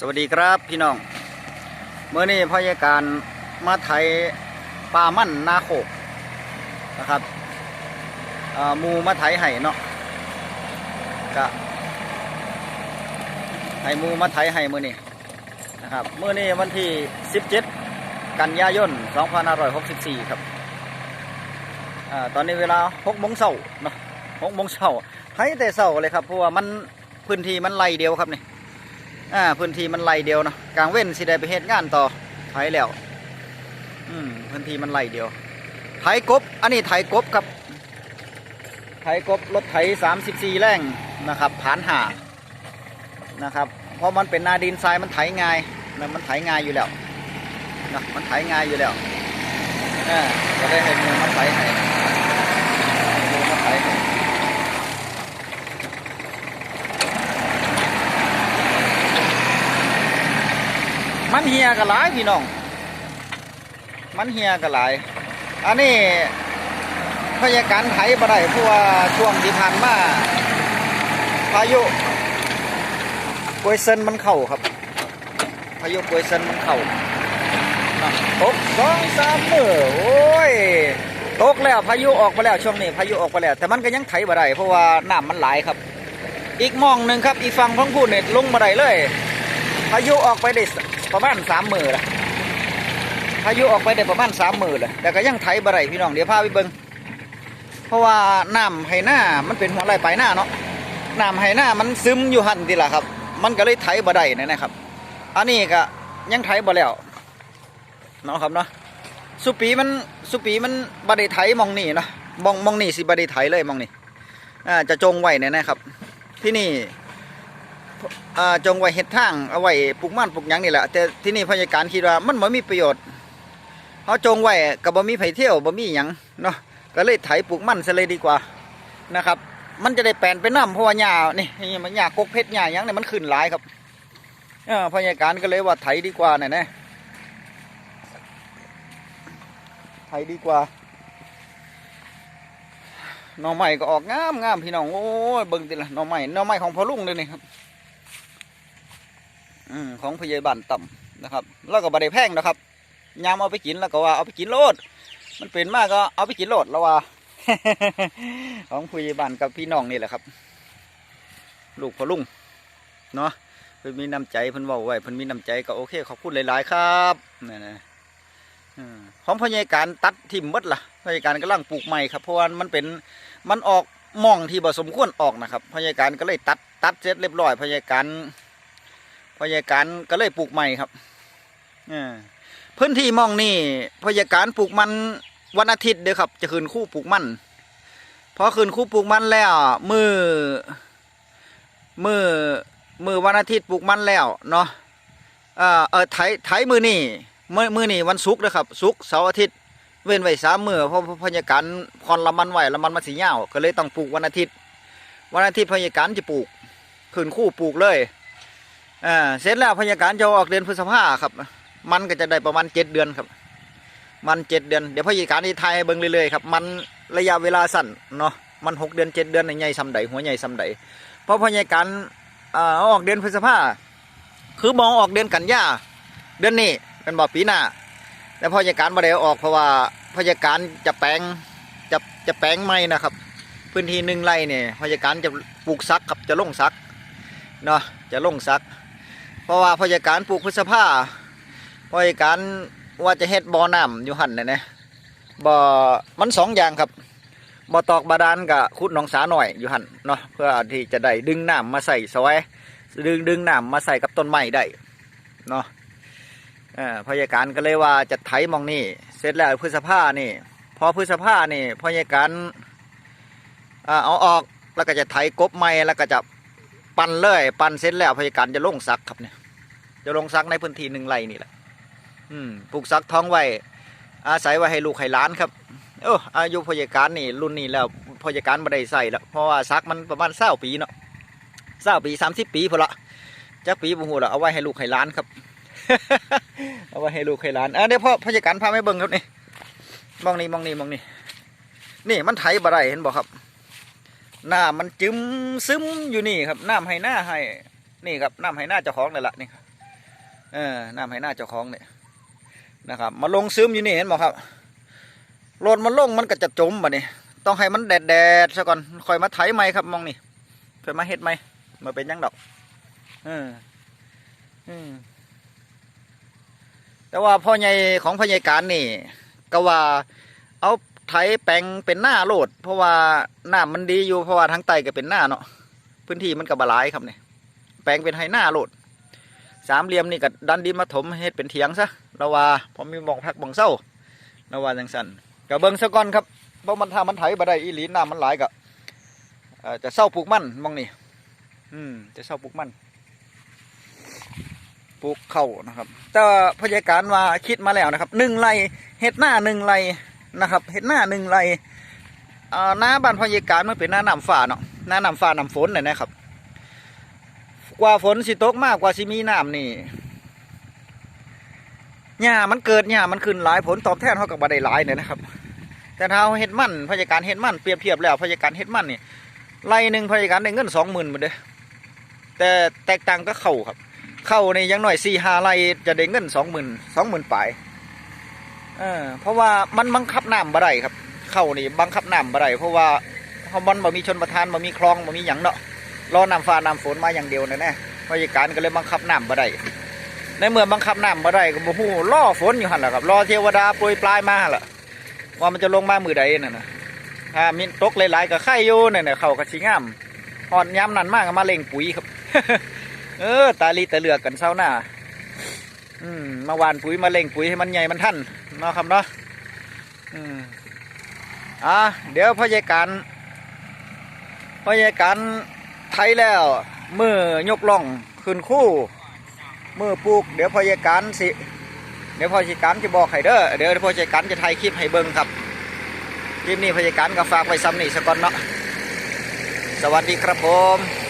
สวัสดีครับพี่น้องเมื่อนี้พยาการมาไถปลามั่นนาโคกนะครับมูมาไถไห่เนาะกะไห่มูมาไถไห่เมื่อนี้นะครับเมื่อนี้วันที่ 17 กันยายน2564 ครับอตอนนี้เวลา6โมงเช้าเนาะ6โมงเช้าไถแต่เช้าเลยครับเพราะว่ามันพื้นที่มันไหลเดียวครับนี่ อ่าพื้นที่มันไหลเดียวเนาะกลางเว้นสิได้ไปเฮ็ดงานต่อไถแล้วอืมพื้นที่มันไหลเดียวไถกบอันนี้ไถกบครับไถกบรถไถ34 แรงนะครับผ่านหานะครับเพราะมันเป็นนาดินทรายมันไถง่ายนะมันไถง่ายอยู่แล้วนะมันไถง่ายอยู่แล้วอ่าก็ได้เห็นมันไถให้มือมันไถให้ มัน เฮียกันหลายพี่น้อง มันเฮียกันหลาย อันนี้พยาการไถบ่ได้เพราะว่าช่วงที่ผ่านมาพายุปวยเซนมันเข้าครับ พายุปวยเซนมันเข้าตกสองสามมือโอ้ยตกแล้วพายุออกไปแล้วช่วงนี้พายุออกไปแล้ว แต่มันก็ยังไถบ่ได้เพราะว่าน้ำมันหลายครับ อีกมองหนึ่งครับ อีกฝั่งของผู้เนี่ยลงบ่ได้เลย พายุออกไปได้ ประมาณสามหมือละพายุออกไปได้ประมาณสามหมือละแต่ก็ยังไถบ่ได้พี่น้องเดี๋ยวพาไปเบิ่งเพราะว่าน้ำไหหน้ามันเป็นหัวไหลไปลายหน้าเนาะน้ำไหหน้ามันซึมอยู่หันทีละครับ มันก็เลยไถบ่ได้นะนะครับ อันนี้ก็ยังไถบ่แล้วเนาะครับเนาะสุปีมันสุปีมันบ่ได้ไถมองนี่เนาะมองมองนี่สิบ่ได้ไถเลยมองนี่อ่าจะจงไว้เนี่ยนะครับ ที่นี่ จงไว้เฮ็ดทางเอาไว้ปลูกมันปลูกหยังนี่แหละแต่ที่นี่พยาการคิดว่ามันบ่มีประโยชน์เฮาจงไว้ก็บ่มีไผเที่ยวบ่มีหยังเนาะก็เลยไถปลูกมันซะเลยดีกว่านะครับ มันจะได้แปลนไปน้ำเพราะว่าหญ้านี่นี่มันหญ้ากกเพชรหญ้าหยังเนี่ยมันขึ้นหลายครับเออพยาการก็เลยว่าไถดีกว่าน่ะนะไถดีกว่าหน่อใหม่ก็ออกงามงามพี่น้องโอ้ยเบิ่งติละหน่อใหม่หน่อใหม่ของพ่อลุงเลยนี่ครับ อืมของพยาบาลต่ำนะครับ แล้วก็บได้แพงนะครับยามเอาไปกินแล้วก็ว่าเอาไปกินโลด มันเป็นมากก็เอาไปกินโลดแล้วว่า ของพยาบาลกับพี่น้องนี่แหละครับ ลูกพอลุงเนาะเพิ่นมีน้ำใจเพิ่นว้าไว้เพิ่นมีน้ำใจก็โอเคขอบคุณหลาย ๆ ครับนี่นะของพยาการตัดทิมหมดล่ะพยาการกำลังปลูกใหม่ครับเพราะว่ามันเป็นมันออกม่องที่บ่สมควรออกนะครับพยาการก็เลยตัดตัดเสร็จเรียบร้อยพยาการ พยาการก็เลยปลูกใหม่ครับพื้นที่มองนี่พยาการปลูกมันวันอาทิตย์เด้อครับ จะคืนคู่ปลูกมันพอคืนคู่ปลูกมันแล้วมือมือมือวันอาทิตย์ปลูกมันแล้วเนาะเออเออไถไถมือนี่มือมือนี่วันศุกร์นะครับศุกร์เสาร์อาทิตย์เว้นไว้สามมือเพราะพยาการพรละมันไหวละมันมาสีเหย้าก็เลยต้องปลูกวันอาทิตย์ วันอาทิตย์พยาการจะปลูกคืนคู่ปลูกเลย อ่าเสร็จแล้วพยาการจะออกเดือนพฤษภาครับ มันก็จะได้ประมาณเจ็ดเดือนครับ มันเจ็ดเดือนเดี๋ยวพยาการที่ไทยเบิ่งเรื่อยๆครับมันระยะเวลาสั้นเนาะมันหกเดือนเจ็ดเดือนในใหญ่ซ้ำใดหัวใหญ่ซ้ำใดเพราะพยาการอ่าออกเดือนพฤษภาคือมองออกเดือนกันยาเดือนนี้เป็นบ่ปีหน้าแต่พยาการบ่ได้เอออกเพราะว่าพยาการจะแปลงจะจะแปลงไม่นะครับ พื้นที่หนึ่งไร่เนี่ยพยาการจะปลูกซักครับจะลงซักเนาะจะลงซัก เพราะว่าพยาการปลูกพฤษภาพยาการว่าจะเฮ็ดบ่อน้ำอยู่หันเนะนะบ่อมันสองอย่างครับบ่อตอกบาดาลกับขุดหนองสาหน่อยอยู่หันเนาะเพื่อที่จะได้ดึงน้ำมาใส่ซอยดึงดึงน้ำมาใส่กับต้นไม้ได้เนาะพยาการก็เลยว่าจะไถมองนี่เสร็จแล้วพฤษภานี่ พอพฤษภานี่พยาการเอาออกแล้วก็จะไถกบไม้แล้วก็จะปั่นเลยปั่นเสร็จแล้วพยาการจะลงซักครับเนี่ย จะลงซักในพื้นที่หนึ่งไร่นี่แหละอืมปลูกซักท้องไว้อาศัยไว้ให้ลูกให้หล้านครับโอ้อายุพยาการนี่รุ่นนี้แล้วพยาการไม่ได้ใส่แล้วเพราะว่าซักมันประมาณเศร้าปีเนาะเศร้าปีสามสิบปีพอละจักปีบุหูละเอาไว้ให้ลูกให้หล้านครับ เอาไว้ให้ลูกให้หล้านอะเดี๋ยวพ่อพยาการพาไม่เบิ่งครับนี่มองนี่มองนี่มองนี่นี่มันไถบ่ไดเห็นบอกครับหน้ำมันจึมซึมอยู่นี่ครับน้ำให้หน้าให้ นี่ครับน้ำให้หน้าเจ้าของเลยละนี่ครับ เออน้ำให้หน้าเจ้าของเนี่ยนะครับ มาลงซึมอยู่นี่เห็นบ่ครับโลดมันลงมันก็จะจมบ่นี่ต้องให้มันแดดแดดซะก่อนค่อยมาไถไหมครับมองนี่ค่อยมาเฮ็ดไหมมาเป็นยังดอกเอออแต่ว่าพ่อใหญ่ของพ่อใหญ่การนี่ ก็ว่าเอาไถแปลงเป็นหน้าโลด เพราะว่าหน้ำมันดีอยู่เพราะว่าทางใต้ก็เป็นหน้าเนาะพื้นที่มันก็บหลายครับเนี่ยแปลงเป็นไฮหน้าโลด สามเหลี่ยมนี่ก็ดันดินมาถมเฮ็ดเป็นเถียงซะเราว่าพอมีหมองพักหมองเศร้าเราว่าจังสันก็เบิ่งซะก่อนครับเพราะมันถ้ามันไถบ่ได้อีหลีน้ำมันหลายก็เอ่อจะเศร้าปลูกมันมองนี่อืมจะเศร้าปลูกมันปลูกเข้านะครับแต่พยาการว่าคิดมาแล้วนะครับหนึ่งไรเฮ็ดหน้าหนึ่งไรนะครับเฮ็ดหน้าหนึ่งไร่อ่าหน้าบ้านพยาการมันเป็นหน้าน้ำฟ้าเนาะหน้าน้ำฟ้าน้ำฝนน่ะนะครับ กว่าฝนสิตกมากกว่าสิมีน้ำนี่หญ้ามันเกิดหญ้ามันขึ้นหลายผลตอบแทนเท่ากับบ่ได้หลายเนี่ยนะครับ แต่ถ้าเอาเฮ็ดมันพยาการเฮ็ดมันเปรียบเทียบแล้วพยาการเฮ็ดมันนี่ไร่หนึ่งพยาการได้เงินสองหมื่นหมดเด้อแต่แตกต่างก็เข้าครับ เข้าในยังหน่อยสี่ห้าไร่จะได้เงินสองหมื่นสองหมื่นปลายเออเพราะว่ามันบังคับน้ำบ่ได้ครับ เข้านี่บังคับน้ำบ่ได้เพราะว่าเพราะมันบ่มีชนประทานบ่มีคลองบ่มีหยังเนาะ รอน้ำฟ้าน้ำฝนมาอย่างเดียวนะแน่พยาการก็เลยบังคับน้ำบ่ได้ในเมื่อบังคับน้ำบ่ได้ก็บ่ฮู้รอฝนอยู่หันแหละครับรอเทวดาโปรยปลายมาล่ะว่ามันจะลงมามือใดนั่นนะถ้ามีตกหลายๆก็ไข่อยู่นั่นน่ะเขาก็สิงามฮอดยานั้นมากมาเล่งปุ๋ยครับ เออ ตาลีตาเลือกกันเช้าหน้าอืมมาหวานปุ๋ยมาเล่งปุ๋ยให้มันใหญ่มันทันเนาะครับเนาะอืมอะเดี๋ยวพยาการพยาการ ไทยแล้วมือยกล่องขึ้นคู่มือปลูกเดี๋ยวพอยาการสิเดี๋ยวพอยาการจะบอกให้เด้อเดี๋ยวพอยาการจะถ่ายคลิปให้เบิ่งครับคลิปนี้พอยาการก็ฝากไว้ซ้ำนี่สก่อนเนาะสวัสดีครับผม